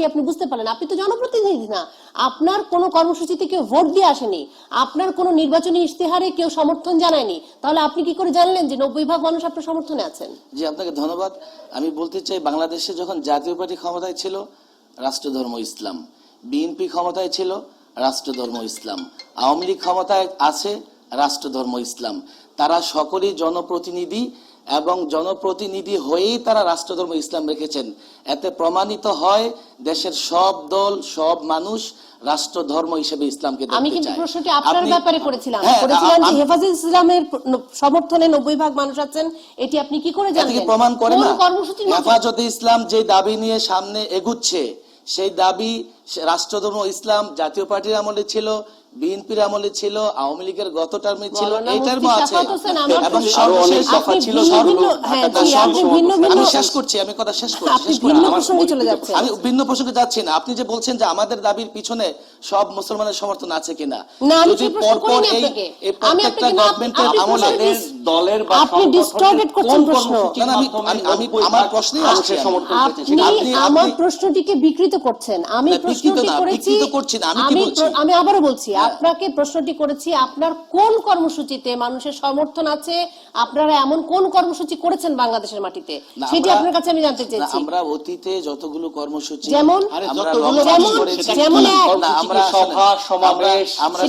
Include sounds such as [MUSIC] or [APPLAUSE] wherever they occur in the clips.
মানুষটি আপনি বুঝতে পারলেন আপনি তো জনপ্রতিনিধি না। আপনার কোনো কর্মসূচিতে কেউ ভোট দিয়ে আসেনি। আপনার কোনো নির্বাচনী ইশতেহারে কেউ সমর্থন জানায়নি। তাহলে আপনি কি করে জানলেন যে নব্বই ভাগ মানুষ আপনার সমর্থনে আছেন? জি, আপনাকে ধন্যবাদ। আমি বলতে চাই, বাংলাদেশে যখন জাতীয় পার্টি ক্ষমতায় ছিল, রাষ্ট্রধর্ম ইসলাম। বিএনপি ক্ষমতায় ছিল, রাষ্ট্রধর্ম ইসলাম। আওয়ামী লীগ ক্ষমতায় আছে, রাষ্ট্রধর্ম ইসলাম। তারা সকলেই জনপ্রতিনিধি। এবং জনপ্রতিনিধি হয়েই তারা রাষ্ট্রধর্ম ইসলাম রেখেছেন। এতে প্রমাণিত হয় দেশের সব দল সব মানুষ রাষ্ট্রধর্ম হিসেবে ইসলামকে আমি কিন্তু প্রশ্নটি আপনার ব্যাপারে করেছিলাম। হ্যাঁ, করেছিলাম যে হেফাজত ইসলামের সমর্থনে নব্বই ভাগ মানুষ আছেন এটি আপনি কি করে এটা জানলেন? কি প্রমাণ করে না? হেফাজতে ইসলাম যে দাবি নিয়ে সামনে এগুচ্ছে সেই দাবি রাষ্ট্রধর্ম ইসলাম জাতীয় পার্টির আমলে ছিল বিএনপির আমলে ছিল আওয়ামী লীগের গত টার্মে ছিল এই আছে। এবং সর্বশেষ দফা আপনি ছিল, হ্যাঁ, আমি শেষ করছি আমি কথা শেষ করছি আপনি শেষ করছি। ভিন্ন আমার- প্রসঙ্গে চলে যাচ্ছেন আমি ভিন্ন প্রসঙ্গে যাচ্ছি না। আপনি যে বলছেন যে আমাদের দাবির পিছনে সব মুসলমানের সমর্থন আছে কিনা যদি প্রশ্ন পরপর এই প্রত্যেকটা গভর্নমেন্টের আমলে দলের বা আপনি করছেন প্রশ্ন। আমি- আমি- আমি- আমার প্রশ্নেই আসছি। সমর্থন আপনি আমার প্রশ্নটিকে বিকৃত করছেন। আমি প্রশ্নটি করেছি বিকৃত করছি না, আমি কি বলছি? আমি আবারও বলছি আপনাকে প্রশ্নটি করেছি আপনার কোন কর্মসূচিতে মানুষের সমর্থন আছে আপনারা এমন কোন কর্মসূচি করেছেন বাংলাদেশের মাটিতে সেটি আপনার কাছে আমি জানতে না, চেয়েছি আমরা অতীতে যতগুলো কর্মসূচি যেমন? যেমন- যেমন আমরা সভা সমাবেশ আমরা?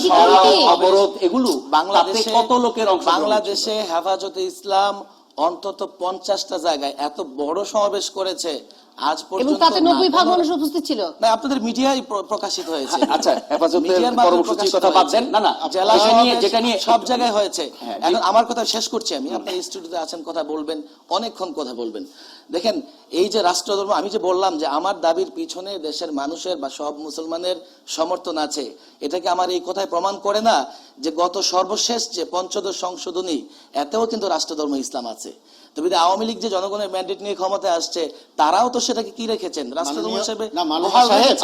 অবরোধ এগুলো বাংলাদেশে কত লোকের অংশ বাংলাদেশে হেফাজতে ইসলাম অন্তত পঞ্চাশটা জায়গায় এত বড় সমাবেশ করেছে আজ পর্যন্ত তাতে না নব্বই ভাগ মানুষ উপস্থিত ছিল। না আপনাদের মিডিয়ায় প্রকাশিত হয়েছে। [LAUGHS] আচ্ছা, হেফাজতের কর্মসূচির কথা না, না, জেলা নিয়ে- যেটা নিয়ে সব জায়গায় হয়েছে। হ্যাঁ, এখন আমার কথা শেষ করছি আমি। আপনি স্টুডিওতে আছেন কথা বলবেন অনেকক্ষণ কথা বলবেন। দেখেন এই যে রাষ্ট্রধর্ম আমি যে বললাম যে আমার দাবির পিছনে দেশের মানুষের বা সব মুসলমানের সমর্থন আছে এটাকে আমার এই কথায় প্রমাণ করে না যে গত সর্বশেষ যে পঞ্চদশ সংশোধনী এতেও কিন্তু রাষ্ট্রধর্ম ইসলাম আছে? তবে যদি আওয়ামী লীগ যে জনগণের ম্যান্ডেট নিয়ে ক্ষমতায় আসছে তারাও তো সেটাকে কি রেখেছেন রাষ্ট্রধর্ম হিসেবে।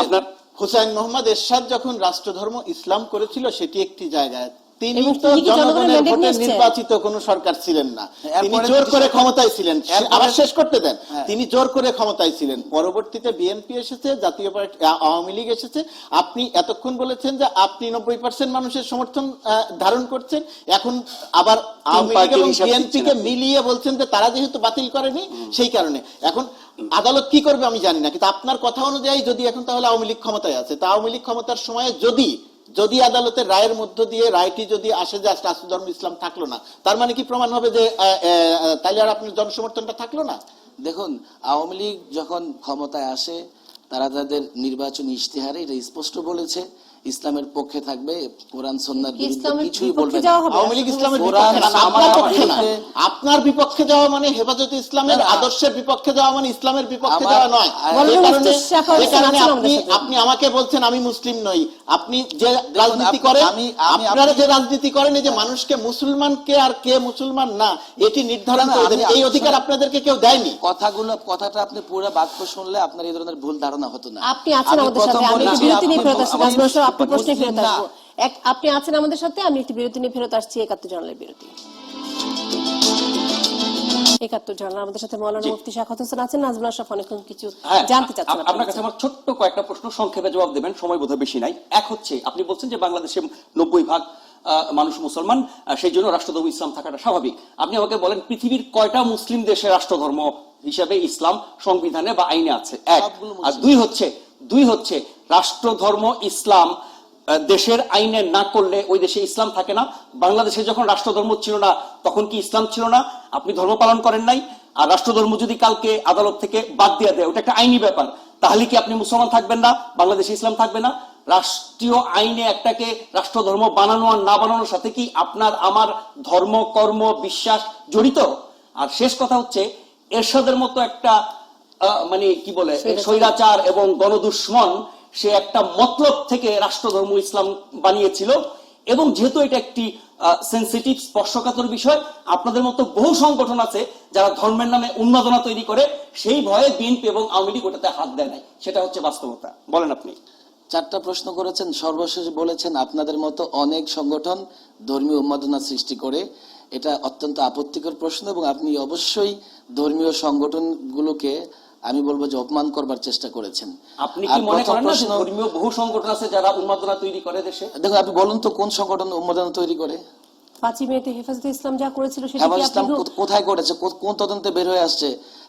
আপনার হুসাইন মোহাম্মদ এরশাদ যখন রাষ্ট্রধর্ম ইসলাম করেছিল সেটি একটি জায়গায় তিনি তো জনগণের ভোটে নির্বাচিত কোন সরকার ছিলেন না। তিনি জোর করে ক্ষমতায় ছিলেন। আবার শেষ করতে দেন। হ্যাঁ। তিনি জোর করে ক্ষমতায় ছিলেন। পরবর্তীতে বিএনপি এসেছে জাতীয় পার্টি আওয়ামী লীগ এসেছে। আপনি এতক্ষণ বলেছেন যে আপনি নব্বই পার্সেন্ট মানুষের সমর্থন ধারণ করছেন। এখন আবার আওয়ামী লীগ এবং বিএনপি কে মিলিয়ে বলছেন যে তারা যেহেতু বাতিল করেনি সেই কারণে। এখন আদালত কি করবে আমি জানি না। কিন্তু আপনার কথা অনুযায়ী যদি এখন তাহলে আওয়ামী লীগ ক্ষমতায় আছে। তা আওয়ামী লীগ ক্ষমতার সময়ে যদি যদি আদালতের রায়ের মধ্য দিয়ে রায়টি যদি আসে যে ধর্ম ইসলাম থাকল না, তার মানে কি প্রমাণ হবে যে তাহলে আর আপনার জনসমর্থনটা থাকল না? দেখুন, আওয়ামী লীগ যখন ক্ষমতায় আসে, তারা তাদের নির্বাচনী ইশতেহারে এটা স্পষ্ট বলেছে। ইসলামের পক্ষে থাকবে কোরআন সন্ন্যার বিরুদ্ধে কিছুই বলবে না। আওয়ামী লীগ ইসলামের বিপক্ষে না, আপনার পক্ষে না। আপনার বিপক্ষে যাওয়া মানে হেফাজতে ইসলামের। আদর্শের বিপক্ষে যাওয়া মানে ইসলামের বিপক্ষে যাওয়া নয়। যে কারণে আপনি আপনি আমাকে বলছেন আমি মুসলিম নই। আপনি যে রাজনীতি করেন আপনারা যে রাজনীতি করেন এই যে মানুষকে মুসলমান কে আর কে মুসলমান না এটি নির্ধারণ করে দেন। এই অধিকার আপনাদেরকে কেউ দেয়নি। কথাগুলো কথাটা আপনি পুরো বাক্য শুনলে আপনার এই ধরনের ভুল ধারণা হতো না। আপনি আছেন আমাদের সাথে আমি বিরতি নিয়ে আপনি- ফেরত আসছি। আপনি প্রশ্নে ফেরত আসব। এক আপনি আছেন আমাদের সাথে আমি একটু বিরতি নিয়ে ফেরত আসছি একাত্তর জানালের বিরতি। একাত্তর জানাল আমাদের সাথে মৌলানা মুফতি শাখাত হোসেন আছেন নাজমুল আশরাফ অনেকক্ষণ কিছু হ্যাঁ, জানতে চাচ্ছেন আপনার কাছে আমার ছোট্ট কয়েকটা প্রশ্ন সংক্ষেপে জবাব দেবেন সময় বোধহয় বেশি নাই। এক হচ্ছে আপনি বলছেন যে বাংলাদেশে নব্বই ভাগ আহ, মানুষ মুসলমান সেই জন্য রাষ্ট্রধর্ম ইসলাম থাকাটা স্বাভাবিক। আপনি আমাকে বলেন পৃথিবীর কয়টা মুসলিম দেশে রাষ্ট্রধর্ম হিসাবে ইসলাম সংবিধানে বা আইনে আছে? এক। আর দুই হচ্ছে দুই হচ্ছে রাষ্ট্রধর্ম ইসলাম দেশের আইনে না করলে ওই দেশে ইসলাম থাকে না। বাংলাদেশে যখন রাষ্ট্রধর্ম ছিল না তখন কি ইসলাম ছিল না? আপনি ধর্ম পালন করেন নাই। আর রাষ্ট্রধর্ম যদি কালকে আদালত থেকে বাদ দিয়ে দেয় ওটা একটা আইনি ব্যাপার। তাহলে কি আপনি মুসলমান থাকবেন না? বাংলাদেশে ইসলাম থাকবে না? রাষ্ট্রীয় আইনে একটাকে রাষ্ট্রধর্ম বানানো আর না বানানোর সাথে কি আপনার আমার ধর্ম কর্ম বিশ্বাস জড়িত? আর শেষ কথা হচ্ছে এরশাদের মতো একটা আহ, মানে কি বলে। স্বৈরাচার এবং গণদুশ্মন সে একটা মতলব থেকে রাষ্ট্রধর্ম ইসলাম বানিয়েছিল। এবং যেহেতু এটা একটি সেন্সিটিভ স্পর্শকাতর বিষয়, আপনাদের মতো বহু সংগঠন আছে যারা ধর্মের নামে উন্মাদনা তৈরি করে, সেই ভয়ে বিএনপি এবং আওয়ামী লীগ ওটাতে হাত দেয় নাই। সেটা হচ্ছে বাস্তবতা। বলেন আপনি। চারটা প্রশ্ন করেছেন, সর্বশেষ বলেছেন, আপনাদের মতো অনেক সংগঠন ধর্মীয় উন্মাদনা সৃষ্টি করে। এটা অত্যন্ত আপত্তিকর প্রশ্ন এবং আপনি অবশ্যই ধর্মীয় সংগঠনগুলোকে আমি বলব যে অপমান করবার চেষ্টা করেছেন। আপনি কি মনে করেন না ধর্মীয় বহু সংগঠন আছে যারা উন্মাদনা তৈরি করে দেশে? দেখুন আপনি বলুন তো কোন সংগঠন উন্মাদনা তৈরি করে? পাঁচই মেতে হেফাজতে ইসলাম যা করেছিল সেটা কি আপনি কোথায় করেছে? কোন তদন্তে বের হয়ে আসছে?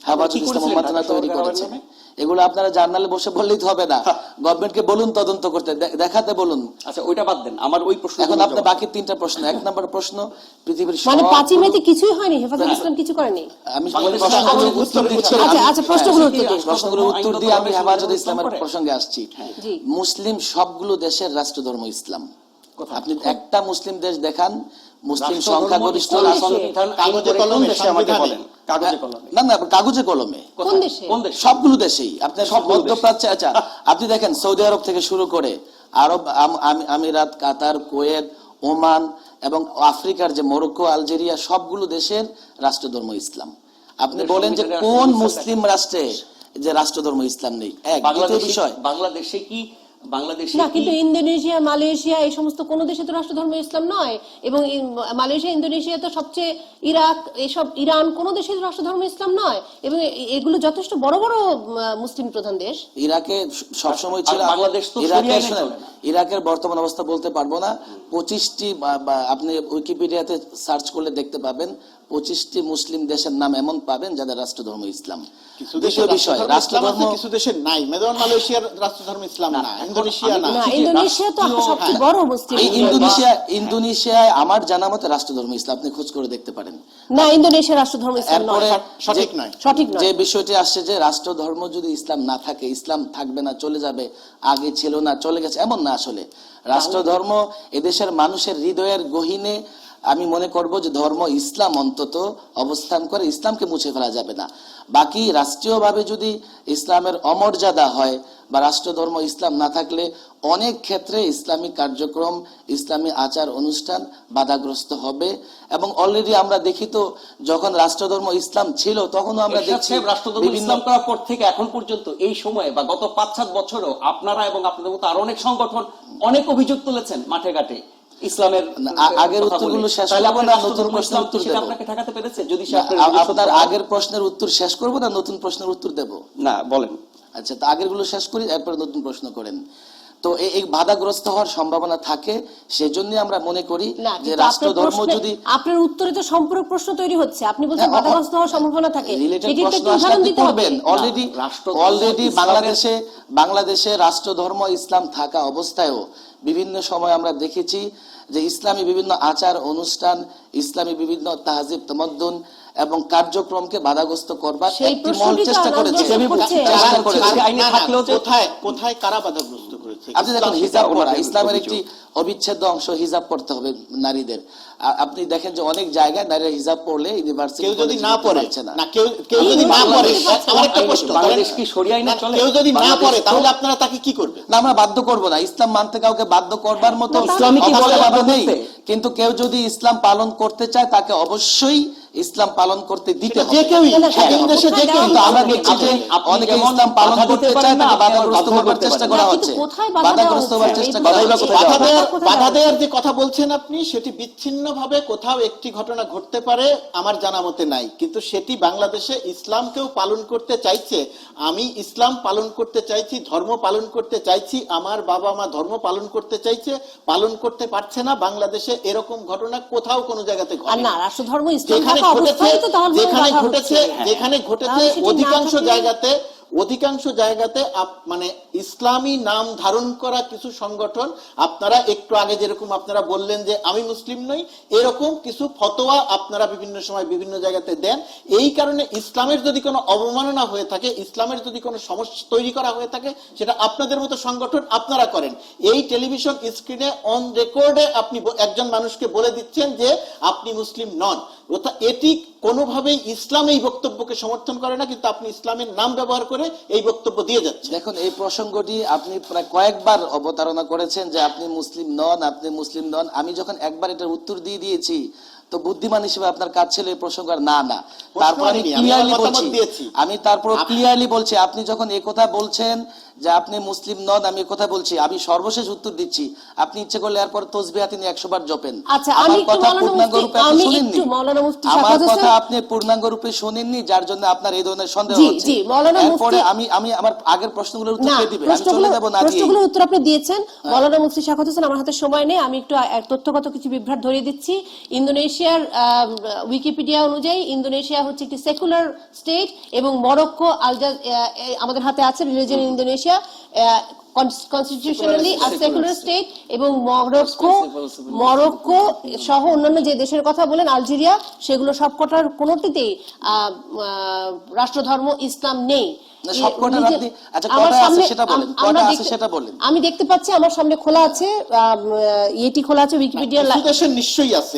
হেফাজত ইসলাম তৈরি করেছে। এগুলো আপনারা জার্নালে বসে বললেই তো হবে না। গভর্নমেন্টকে বলুন তদন্ত করতে। দেখাতে বলুন। আচ্ছা ওইটা বাদ দেন। আমার ওই প্রশ্ন এখন আপনার বাকি তিনটা প্রশ্ন। এক নম্বর প্রশ্ন পৃথিবীর মানে সব- পাঁচই মেতে কিছুই হয়নি? হেফাজত ইসলাম কিছু করেনি? আমি বাংলাদেশের উত্তর দিচ্ছি। আচ্ছা, আচ্ছা, প্রশ্নগুলোর হ্যাঁ, উত্তর দিন। প্রশ্নগুলোর উত্তর দিয়ে আমি হেফাজত ইসলামের প্রসঙ্গে আসছি। মুসলিম সবগুলো দেশের রাষ্ট্রধর্ম ইসলাম। আপনি একটা মুসলিম দেশ দেখান মুসলিম সংখ্যাগরিষ্ঠ কাগজে কলমে, দেশে আমাকে বলেন। কাগজে কলমে। না না কাগজে কলমে। কোন দেশে? কোন দেশে? সবগুলো দেশেই। সবগুলো মধ্যপ্রাচ্যে আচ্ছা আপনি দেখেন সৌদি আরব থেকে শুরু করে আরব আম- আম- আমিরাত কাতার কুয়েত ওমান এবং আফ্রিকার যে মরক্কো আলজেরিয়া সবগুলো দেশের রাষ্ট্রধর্ম ইসলাম। আপনি বলেন যে কোন মুসলিম রাষ্ট্রে যে রাষ্ট্রধর্ম ইসলাম নেই? এক বিষয়। বাংলাদেশে কি বাংলাদেশে না কিন্তু ইন্দোনেশিয়া মালয়েশিয়া এই সমস্ত কোন দেশে তো রাষ্ট্রধর্ম ইসলাম নয়। এবং মালয়েশিয়া ইন্দোনেশিয়া তো সবচেয়ে ইরাক এসব ইরান কোন দেশে রাষ্ট্রধর্ম ইসলাম নয়। এবং এগুলো যথেষ্ট বড় বড় মুসলিম প্রধান দেশ। ইরাকে সবসময় ছিল বাংলাদেশ তো। ইরাকের বর্তমান অবস্থা বলতে পারব না। পঁচিশটি আপনি উইকিপিডিয়াতে সার্চ করলে দেখতে পাবেন। পঁচিশটি মুসলিম দেশের নাম এমন পাবেন যাদের রাষ্ট্রধর্ম ইসলাম। দ্বিতীয় বিষয় রাষ্ট্রধর্ম ইসলাম রাষ্ট্রধর্ম আছে, কিছু দেশের নাই। মেজর মালয়েশিয়ার রাষ্ট্রধর্ম ইসলাম না ইন্দোনেশিয়া না না বলছি যে ইন্দোনেশিয়া তো সবচেয়ে বড় মুসলিম ইন্দোনেশিয়া ইন্দোনেশিয়ায় আমার জানা মতে রাষ্ট্রধর্ম ইসলাম আপনি খোঁজ করে দেখতে পারেন। না ইন্দোনেশিয়া রাষ্ট্রধর্ম ইসলাম নয়। সঠিক নয়। সঠিক নয়। যে বিষয়টি আসছে যে রাষ্ট্রধর্ম যদি ইসলাম না থাকে ইসলাম থাকবে না চলে যাবে আগে ছিল না চলে গেছে এমন না আসলে। রাষ্ট্রধর্ম এদেশের মানুষের হৃদয়ের গহীনে আমি মনে করব যে ধর্ম ইসলাম অন্তত অবস্থান করে ইসলামকে মুছে ফেলা যাবে না। বাকি রাষ্ট্রীয়ভাবে যদি ইসলামের অমর্যাদা হয় বা রাষ্ট্রধর্ম ইসলাম না থাকলে অনেক ক্ষেত্রে ইসলামিক কার্যক্রম ইসলামী আচার অনুষ্ঠান বাধাগ্রস্ত হবে এবং অলরেডি আমরা দেখি তো যখন রাষ্ট্রধর্ম ইসলাম ছিল তখনও আমরা দেখছি রাষ্ট্রধর্ম ইসলাম করার পর থেকে এখন পর্যন্ত এই সময়ে বা গত পাঁচ সাত বছরও আপনারা এবং আপনাদের মতো আরও অনেক সংগঠন অনেক অভিযোগ তুলেছেন মাঠে ঘাটে। ইসলামের আগের উত্তরগুলো শেষ করব না, নতুন প্রশ্নের উত্তর সেটা আপনাকে ঠেকাতে পেরেছে? যদি আপনার। আগের প্রশ্নের উত্তর শেষ করব না নতুন প্রশ্নের উত্তর দেব? না বলেন। আচ্ছা তো আগেরগুলো শেষ করি এরপর নতুন প্রশ্ন করেন। তো এই- বাধাগ্রস্ত হওয়ার সম্ভাবনা থাকে সেজন্য আমরা মনে করি যে রাষ্ট্রধর্ম প্রশ্নে- যদি আপনার উত্তরে তো সম্পূরক প্রশ্ন তৈরি হচ্ছে। আপনি বলছেন হ্যাঁ, বাধাগ্রস্ত হওয়ার সম্ভাবনা থাকে। তো উদাহরণ দিতে হবে। অলরেডি অলরেডি ইসলামের- বাংলাদেশে রাষ্ট্র ধর্ম ইসলাম থাকা অবস্থায়ও বিভিন্ন সময় আমরা দেখেছি যে ইসলামী বিভিন্ন আচার অনুষ্ঠান ইসলামী বিভিন্ন তাহাজিব তমদ্দুন এবং কার্যক্রমকে বাধাগ্রস্ত করবার একটি মহল চেষ্টা করেছে। কোথায় কোথায় কারা বাধাগ্রস্ত? আপনি দেখেন হিজাব পরা ইসলামের একটি অবিচ্ছেদ্য অংশ হিজাব পড়তে হবে নারীদের। আপনি দেখেন যে অনেক জায়গায় নারীরা হিজাব পড়লে ইউনিভার্সিটি কেউ যদি না পড়ে পারছে না। কেউ কেউ যদি না পড়ে আমার একটা প্রশ্ন বাংলাদেশ কি শরিয়া না, চলে? কেউ যদি না পড়ে তাহলে আপনারা তাকে কি করবে না আমরা বাধ্য করব না। ইসলাম মানতে কাউকে বাধ্য করবার মতো ইসলামী কি বলে বাধ্য নেই? কিন্তু কেউ যদি ইসলাম পালন করতে চায় তাকে অবশ্যই ইসলাম পালন করতে দিতে হবে। যে কেউই না, না, স্বাধীন দেশে যে কেউ আমরা দেখছি যে অনেকে ইসলাম পালন করতে চায় তাকে বাধাগ্রস্ত বাধ্য চেষ্টা করা হচ্ছে কিন্তু কোথায় বাধা দেওয়া বাধাগ্রস্ত হবার চেষ্টা করা হচ্ছে। বাধা দেওয়ার কোথায়? বাধা দেওয়া দেওয়ার যে কথা বলছেন আপনি সেটি বিচ্ছিন্ন ভাবে কোথাও একটি ঘটনা ঘটতে পারে আমার জানা মতে নাই। কিন্তু সেটি বাংলাদেশে ইসলামকেও পালন করতে চাইছে। আমি ইসলাম পালন করতে চাইছি ধর্ম পালন করতে চাইছি আমার বাবা মা ধর্ম পালন করতে চাইছে পালন করতে পারছে না বাংলাদেশে এরকম ঘটনা কোথাও কোনো জায়গাতে ঘটে না রাষ্ট্রধর্ম ইসলাম যেখানে ঘটেছে যেখানে ঘটেছে যেখানে ঘটেছে অধিকাংশ জায়গাতে অধিকাংশ জায়গাতে মানে ইসলামী নাম ধারণ করা কিছু সংগঠন, আপনারা একটু আগে যেরকম আপনারা বললেন যে আমি মুসলিম নই, এরকম কিছু ফতোয়া আপনারা বিভিন্ন সময় বিভিন্ন জায়গাতে দেন। এই কারণে ইসলামের যদি কোনো অবমাননা হয়ে থাকে, ইসলামের যদি কোনো সমস্যা তৈরি করা হয়ে থাকে, সেটা আপনাদের মতো সংগঠন আপনারা করেন। এই টেলিভিশন স্ক্রিনে অন রেকর্ডে আপনি একজন মানুষকে বলে দিচ্ছেন যে আপনি মুসলিম নন। এটি কোনোভাবেই ইসলাম এই বক্তব্যকে সমর্থন করে না কিন্তু আপনি ইসলামের নাম ব্যবহার করে এই বক্তব্য দিয়ে যাচ্ছেন। দেখুন এই প্রসঙ্গটি আপনি প্রায় কয়েকবার অবতারণা করেছেন যে আপনি মুসলিম নন আপনি মুসলিম নন। আমি যখন একবার এটার উত্তর দিয়ে দিয়েছি তো বুদ্ধিমান হিসেবে আপনার কাজ ছিল এই প্রসঙ্গ আর না না। তারপর আমি ক্লিয়ারলি বলছি। তারপর ক্লিয়ারলি বলছি আপনি যখন এই কথা বলছেন যে আপনি মুসলিম নন আমি কথা বলছি। আমি সর্বশেষ উত্তর দিচ্ছি। আপনি ইচ্ছে করলে এরপর তসবিহা তিনি একশো বার জপেন। আচ্ছা, আমার কথা পূর্ণাঙ্গ রূপে আপনি শুনেননি। একটু মৌলানা মুফতি আমার কথা আপনি পূর্ণাঙ্গ রূপে শুনেননি যার জন্য আপনার এই ধরনের সন্দেহ হচ্ছে। এরপরে মুফতি- আমি আমি আমার আগের প্রশ্নগুলোর উত্তর না কে দিবে আমি চলে যাব না দিয়ে প্রশ্নগুলোর উত্তর আপনি দিয়েছেন। মৌলানা মুফতি শাখাত হোসেন আমার হাতে সময় নেই। আমি একটু তথ্যগত কিছু বিভ্রাট ধরিয়ে দিচ্ছি। ইন্দোনেশিয়ার উইকিপিডিয়া অনুযায়ী ইন্দোনেশিয়া হচ্ছে একটি সেকুলার স্টেট এবং মরক্কো আলজা আহ, আমাদের হাতে আছে রিলিজিয়ন ইন্দোনেশিয়া কনস্টিটিউশনালি আর সেকুলার স্টেট এবং মরক্কো মরক্কো সহ অন্যান্য যে দেশের কথা বলেন আলজেরিয়া সেগুলো সবকটার কোনোটিতেই রাষ্ট্রধর্ম ইসলাম নেই। আচ্ছা, আম- দেখতে- পাচ্ছি আমার সামনে খোলা আছে ইয়েটি খোলা আছে উইকিপিডিয়া নিশ্চয়ই আছে।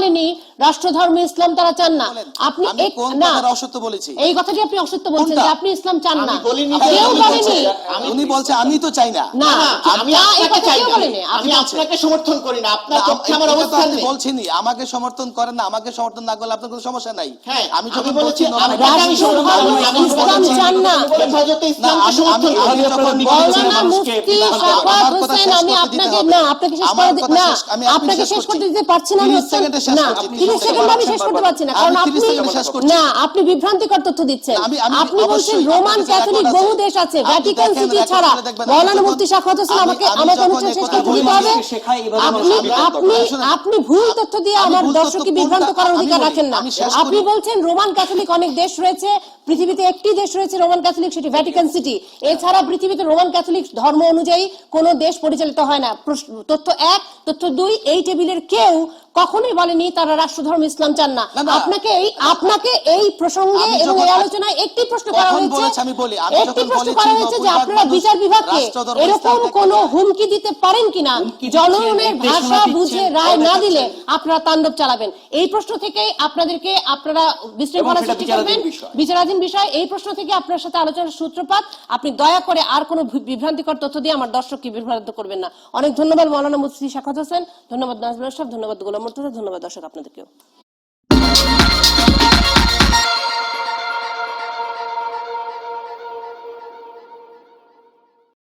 বলেনি রাষ্ট্রধর্ম ইসলাম তারা চান না। আপনি না অসত্য বলেছি? এই কথাটি আপনি অসত্য বলছেন যে আপনি ইসলাম চান না। কেউ উনি বলেনি উনি বলছে আমি তো চাই না। না আমি আপনাকে চাই না। আমি আপনাকে সমর্থন করি না। আপনার পক্ষে আমার অবস্থান নেই। বলছেনই। আমাকে সমর্থন করেন না আমাকে সমর্থন না করলে আপনার কোনো সমস্যা নাই। হ্যাঁ আমি যখন বলছি আমি ইসলাম চান না। আমি- বলছেন আপনাকে না আপনাকে শেষ করে না আপনাকে শেষ করতে দিতে পারছি না আমি 30 হচ্ছে- সেকেন্ডে শেষ না 30 30 সেকেন্ড আমি শেষ করতে পারছি না কারণ আপনি। না আপনি বিভ্রান্তিকর তথ্য দিচ্ছেন। আমি- আমি আপনি বলছেন রোমান ক্যাথলিক বহু দেশ আছে ভ্যাটিকান সিটি ছাড়া। করে দেখবেন। আমি মৌলানা মুফতি শাখাত হোসেন আমাকে আমাকে যখন শেষ করতে দিতে হবে। মানুষকে শেখায়, এভাবে আপনি আপনি আপনি ভুল তথ্য দিয়ে আমার দর্শককে বিভ্রান্ত করার অধিকার রাখেন না। আপনি বলছেন রোমান ক্যাথলিক অনেক দেশ রয়েছে পৃথিবীতে একটি দেশ রয়েছে রোমান ক্যাথলিক সেটি ভ্যাটিকান সিটি। এছাড়া পৃথিবীতে রোমান ক্যাথলিক ধর্ম অনুযায়ী কোন দেশ পরিচালিত হয় না। তথ্য এক তথ্য দুই এই টেবিলের কেউ কখনোই বলেনি তারা রাষ্ট্রধর্ম ইসলাম চান না। আপনাকে এই আপনাকে এই প্রসঙ্গে এবং এই আলোচনায় একটি প্রশ্ন করা হয়েছে আমি বলি, একটি প্রশ্ন করা হয়েছে যে আপনারা বিচার বিভাগকে এরকম কোন হুমকি দিতে পারেন কিনা? জনগণের ভাষা বুঝে রায় না দিলে আপনারা তাণ্ডব চালাবেন। এই প্রশ্ন থেকে আপনাদেরকে আপনারা বিশৃঙ্খলা সৃষ্টি করবেন। বিষয়। বিচারাধীন বিষয়, এই প্রশ্ন থেকে আপনার সাথে আলোচনার সূত্রপাত। আপনি দয়া করে আর কোনো বিভ্রান্তিকর তথ্য দিয়ে আমার দর্শককে বিভ্রান্ত করবেন না। অনেক ধন্যবাদ, মৌলানা মুসি শাখাত হোসেন। ধন্যবাদ, নাজমুল সাহেব ধন্যবাদ, গোলাম মুর্তজা। ধন্যবাদ, দর্শক আপনাদেরকেও।